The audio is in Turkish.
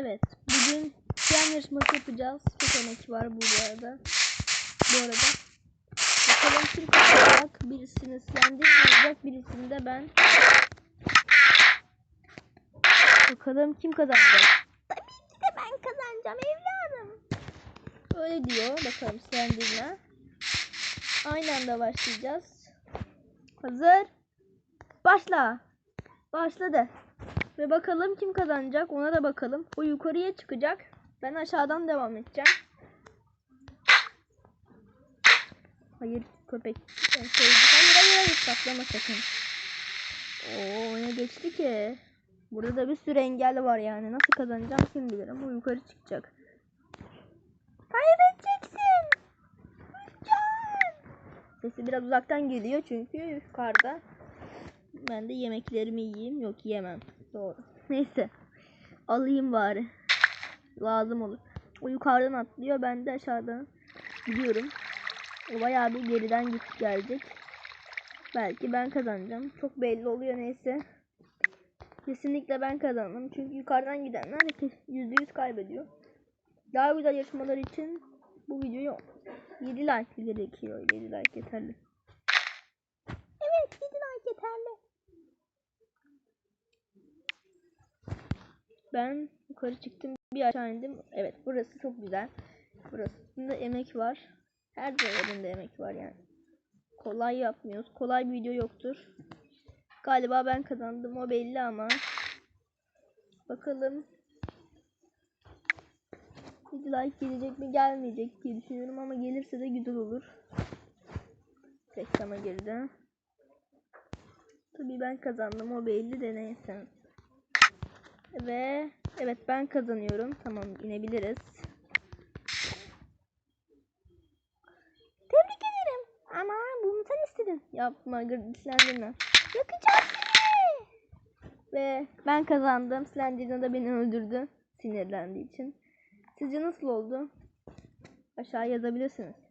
Evet. Bugün piyan yarışması yapacağız. Çok emek var bu arada. Bu arada. Bakalım kim kazanacak. Birisini Slendy olacak. Birisini de ben. Bakalım kim kazanacak. Tabii ki de ben kazanacağım evladım. Öyle diyor. Bakalım Slendy'ne. Aynı anda başlayacağız. Hazır. Başla. Başladı. Ve bakalım kim kazanacak ona da bakalım. O yukarıya çıkacak. Ben aşağıdan devam edeceğim. Hayır köpek. Ben sevdim. Hayır hayır hayır saklama sakın. Oo ne geçti ki? Burada da bir sürü engel var yani. Nasıl kazanacağım kim bilir ama o yukarı çıkacak. Kaybedeceksin. Can. Sesi biraz uzaktan geliyor çünkü yukarıda. Ben de yemeklerimi yiyeyim. Yok yemem. Doğru. Neyse. Alayım bari. Lazım olur. O yukarıdan atlıyor. Ben de aşağıdan gidiyorum. O bayağı bir geriden gidip gelecek. Belki ben kazanacağım. Çok belli oluyor neyse. Kesinlikle ben kazandım. Çünkü yukarıdan gidenler %100 kaybediyor. Daha güzel yarışmalar için bu videoyu 7 like gerekiyor. 7 like yeterli. Evet 7 like yeterli. Ben yukarı çıktım bir aşağı indim. Evet burası çok güzel. Burasında emek var. Her yerinde emek var yani. Kolay yapmıyoruz. Kolay bir video yoktur. Galiba ben kazandım o belli ama. Bakalım. Bir like gelecek mi gelmeyecek diye düşünüyorum ama gelirse de güzel olur. Reklama girdi. Tabii ben kazandım o belli de neyse. Ve evet ben kazanıyorum. Tamam inebiliriz. Tebrik ederim. Ama bunu sen istedin. Yapma gırtlendin Yakacağım seni. Ve ben kazandım. Slenderman da beni öldürdü. Sinirlendiği için. Sizce nasıl oldu? Aşağı yazabilirsiniz.